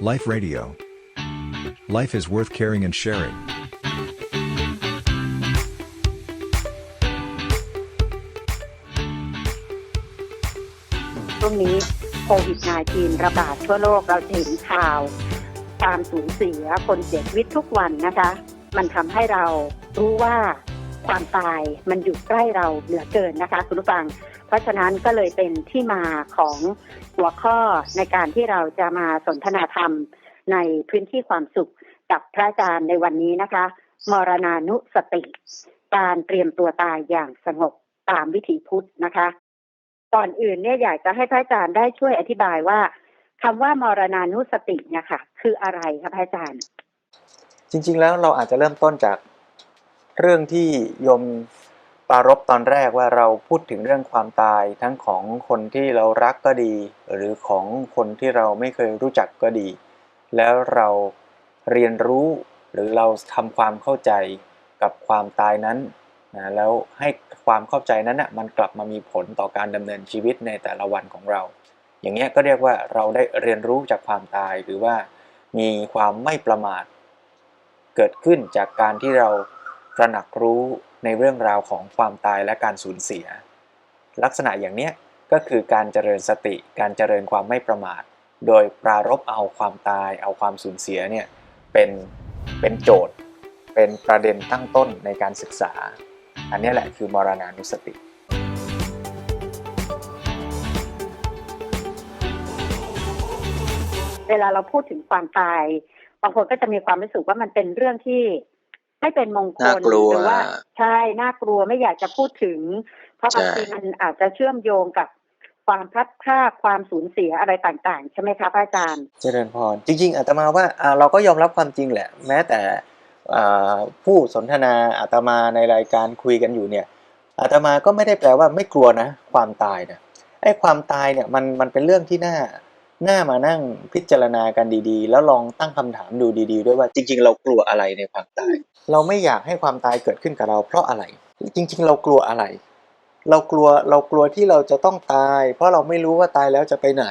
Life Radio. Life is worth caring and sharing. ช่วงนี้โควิด -19 ระบาดทั่วโลกเราเห็นข่าวการสูญเสียคนเสียชีวิตทุกวันนะคะ มันทำให้เรารู้ว่าความตายมันอยู่ใกล้เราเหลือเกินนะคะ คุณผู้ฟัง เพราะฉะนั้นก็เลยเป็นที่มาของหัวข้อในการที่เราจะมาสนทนาธรรมในพื้นที่ความสุขกับพระอาจารย์ในวันนี้นะคะ มรณานุสติ การเตรียมตัวตายอย่างสงบตามวิถีพุทธนะคะ ก่อนอื่นเนี่ยอยากจะให้พระอาจารย์ได้ช่วยอธิบายว่าคำว่ามรณานุสติเนี่ยค่ะ คืออะไรคะพระอาจารย์ จริง ๆ แล้วเราอาจจะเริ่มต้นจากเรื่องที่โยม ปรารบตอนแรกว่าเราพูดถึงเรื่องความตายทั้งของคนที่เรารักก็ดี หรือของคนที่เราไม่เคยรู้จักก็ดี แล้วเราเรียนรู้หรือเราทำความเข้าใจกับความตายนั้นนะแล้วให้ความเข้าใจนั้นนะมันกลับมามีผลต่อการดำเนินชีวิตในแต่ละวันของเรา อย่างเงี้ยก็เรียกว่าเราได้เรียนรู้จากความตายหรือว่ามีความไม่ประมาท เกิดขึ้นจากการที่เราตระหนักรู้ ในเรื่องราวของความตายและการสูญเสีย ลักษณะอย่างเนี้ยก็คือการเจริญสติ การเจริญความไม่ประมาท โดยปรารบเอาความตาย เอาความสูญเสียเนี่ยเป็นเป็นโจทย์ เป็นประเด็นตั้งต้นในการศึกษา อันนี้แหละคือมรณานุสติเวลาเราพูดถึงความตาย บางคนก็จะมีความรู้สึกว่ามันเป็นเรื่องที่ ไม่เป็นมงคลน่ากลัวหรือว่าใช่น่ากลัวไม่อยากจะพูดถึง เพราะบางใช่ทีมันอาจจะเชื่อมโยงกับความพลัดพรากความสูญเสียอะไรต่างๆ ใช่ไหมคะพระอาจารย์ เจริญพร จริง ๆอาตมาว่าอ่าเราก็ยอมรับความจริงแหละ แม้แต่อ่าผู้สนทนาอาตมาในรายการคุยกันอยู่เนี่ยอาตมาก็ไม่ได้แปลว่าไม่กลัวนะ ความตายนะไอ้ความตายเนี่ยมันมันเป็นเรื่องที่น่า น่ามานั่งพิจารณากันดีๆ แล้วลองตั้งคำถามดูดีๆ ด้วยว่าจริง ๆ เรากลัวอะไรในความตาย เราไม่อยากให้ความตายเกิดขึ้นกับเราเพราะอะไร จริง ๆ เรากลัวอะไร เรากลัวเรากลัวที่เราจะต้องตาย เพราะเราไม่รู้ว่าตายแล้วจะไปไหน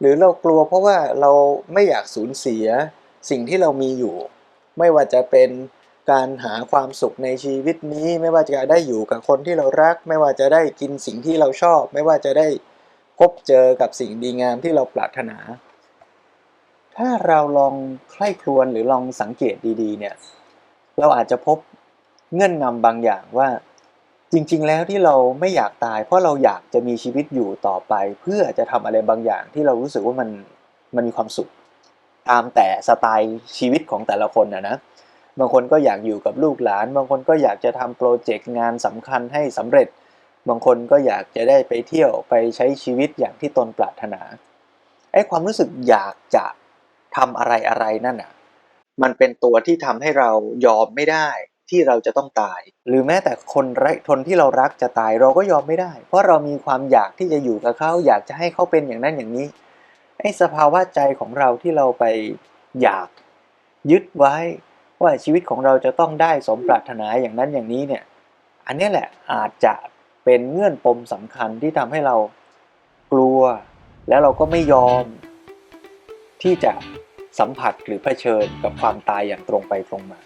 หรือเรากลัวเพราะว่าเราไม่อยากสูญเสียสิ่งที่เรามีอยู่ ไม่ว่าจะเป็นการหาความสุขในชีวิตนี้ ไม่ว่าจะได้อยู่กับคนที่เรารัก ไม่ว่าจะได้กินสิ่งที่เราชอบ ไม่ว่าจะได้ พบเจอกับสิ่งดีงามที่เราปรารถนา ถ้าเราลองใคร่ครวญหรือลองสังเกตดีๆ เนี่ย เราอาจจะพบเงื่อนงำบางอย่างว่า จริง ๆ แล้วที่เราไม่อยากตาย เพราะเราอยากจะมีชีวิตอยู่ต่อไป เพื่อจะทำอะไรบางอย่างที่เรารู้สึกว่ามันมันมีความสุข ตามแต่สไตล์ชีวิตของแต่ละคนนะนะบางคนก็อยากอยู่กับลูกหลาน บางคนก็อยากจะทำโปรเจกต์งานสำคัญให้สำเร็จ บางคนก็อยากจะได้ไปเที่ยวไปใช้ชีวิตอย่างที่ตนปรารถนาไอ้ความรู้สึกอยากจะทำอะไรอะไรนั่นอะ มันเป็นตัวที่ทำให้เรายอมไม่ได้ที่เราจะต้องตาย หรือแม้แต่คนไร้ทนที่เรารักจะตายเราก็ยอมไม่ได้ เพราะเรามีความอยากที่จะอยู่กับเขาอยากจะให้เขาเป็นอย่างนั้นอย่างนี้ไอ้สภาวะใจของเราที่เราไปอยากยึดไว้ ว่าชีวิตของเราจะต้องได้สมปรารถนาอย่างนั้นอย่างนี้เนี่ย อันนี้แหละอาจจะ เป็นเงื่อนปมสำคัญที่ทำให้เรากลัว แล้วเราก็ไม่ยอม ที่จะสัมผัสหรือเผชิญกับความตายอย่างตรงไปตรงมา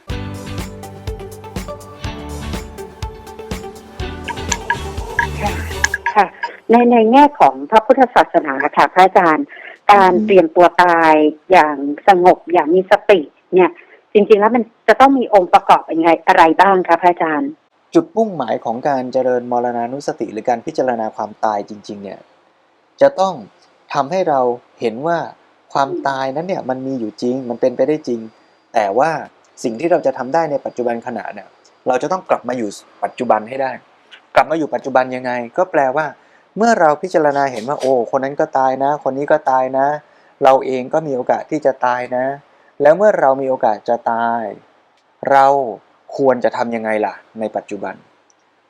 ค่ะ ในในแง่ของพระพุทธศาสนาค่ะพระอาจารย์ การเตรียมตัวตายอย่างสงบอย่างมีสติ เนี่ย จริง ๆ แล้วมันจะต้องมีองค์ประกอบยังไงอะไรบ้างคะพระอาจารย์ จุดมุ่งหมายของการเจริญมรณานุสติ หรือการพิจารณาความตายจริง ๆ เนี่ยจะต้องทำให้เราเห็นว่าความตายนั้นเนี่ยมันมีอยู่จริง มันเป็นไปได้จริง แต่ว่าสิ่งที่เราจะทำได้ในปัจจุบันขณะเนี่ยเราจะต้องกลับมาอยู่ปัจจุบันให้ได้ กลับมาอยู่ปัจจุบันยังไง ก็แปลว่า เมื่อเราพิจารณาเห็นว่า โอ้คนนั้นก็ตายนะ คนนี้ก็ตายนะ เราเองก็มีโอกาสที่จะตายนะ แล้วเมื่อเรามีโอกาสจะตาย เรา ควรจะทำยังไงล่ะ ในปัจจุบัน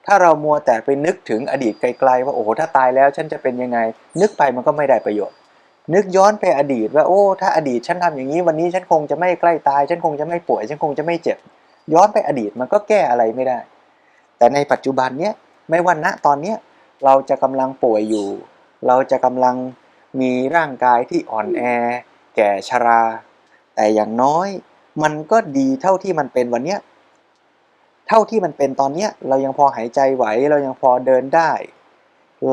ถ้าเรามัวแต่ไปนึกถึงอดีตไกลๆว่าโอ้โหถ้าตายแล้วฉันจะเป็นยังไง นึกไปมันก็ไม่ได้ประโยชน์ นึกย้อนไปอดีตว่าโอ้ ถ้าอดีตฉันทำอย่างนี้ วันนี้ฉันคงจะไม่ใกล้ตาย ฉันคงจะไม่ป่วย ฉันคงจะไม่เจ็บ ย้อนไปอดีตมันก็แก้อะไรไม่ได้ แต่ในปัจจุบันเนี้ยไม่ว่าณตอนเนี้ยเราจะกำลังป่วยอยู่ เราจะกำลังมีร่างกายที่อ่อนแอ แก่ชรา แต่อย่างน้อย มันก็ดีเท่าที่มันเป็นวันเนี้ย เท่าที่มันเป็นตอนเนี้ยเรายังพอหายใจไหว เรายังพอเดินได้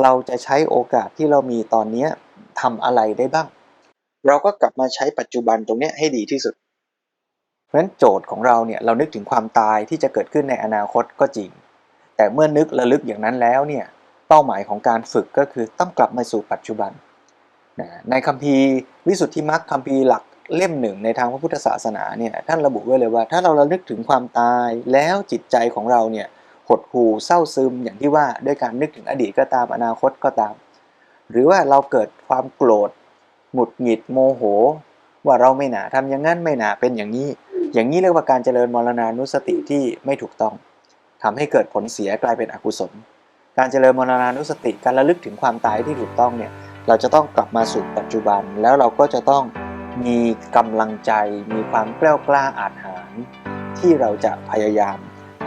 เราจะใช้โอกาสที่เรามีตอนเนี้ยทำอะไรได้บ้าง เราก็กลับมาใช้ปัจจุบันตรงเนี้ยให้ดีที่สุด เพราะฉะนั้นโจทย์ของเราเนี่ยเรานึกถึงความตายที่จะเกิดขึ้นในอนาคตก็จริง แต่เมื่อนึกระลึกอย่างนั้นแล้วเนี่ยเป้าหมายของการฝึกก็คือต้องกลับมาสู่ปัจจุบัน ในคัมภีร์วิสุทธิมรรคคัมภีร์หลัก เล่มหนึ่งในทางพระพุทธศาสนาเนี่ยท่านระบุไว้เลยว่า ถ้าเราระลึกถึงความตายแล้วจิตใจของเราเนี่ยหดหู่เศร้าซึมอย่างที่ว่าด้วยการนึกถึงอดีตก็ตามอนาคตก็ตาม หรือว่าเราเกิดความโกรธหงุดหงิดโมโห ว่าเราไม่หนาทำอย่างนั้นไม่หนาเป็นอย่างนี้ อย่างนี้เรียกว่าการเจริญมรณานุสติที่ไม่ถูกต้องทำให้เกิดผลเสียกลายเป็นอกุศล การเจริญมรณานุสติการระลึกถึงความตายที่ถูกต้องเนี่ยเราจะต้องกลับมาสู่ปัจจุบันแล้วเราก็จะต้อง มีกำลังใจมีความกล้ากล้าอาจหาร ที่เราจะพยายาม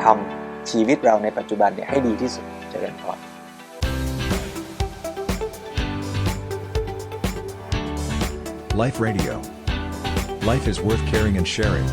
ทำชีวิตเราในปัจจุบันเนี่ยให้ดีที่สุดเจริญพร Life Radio. Life is worth caring and sharing.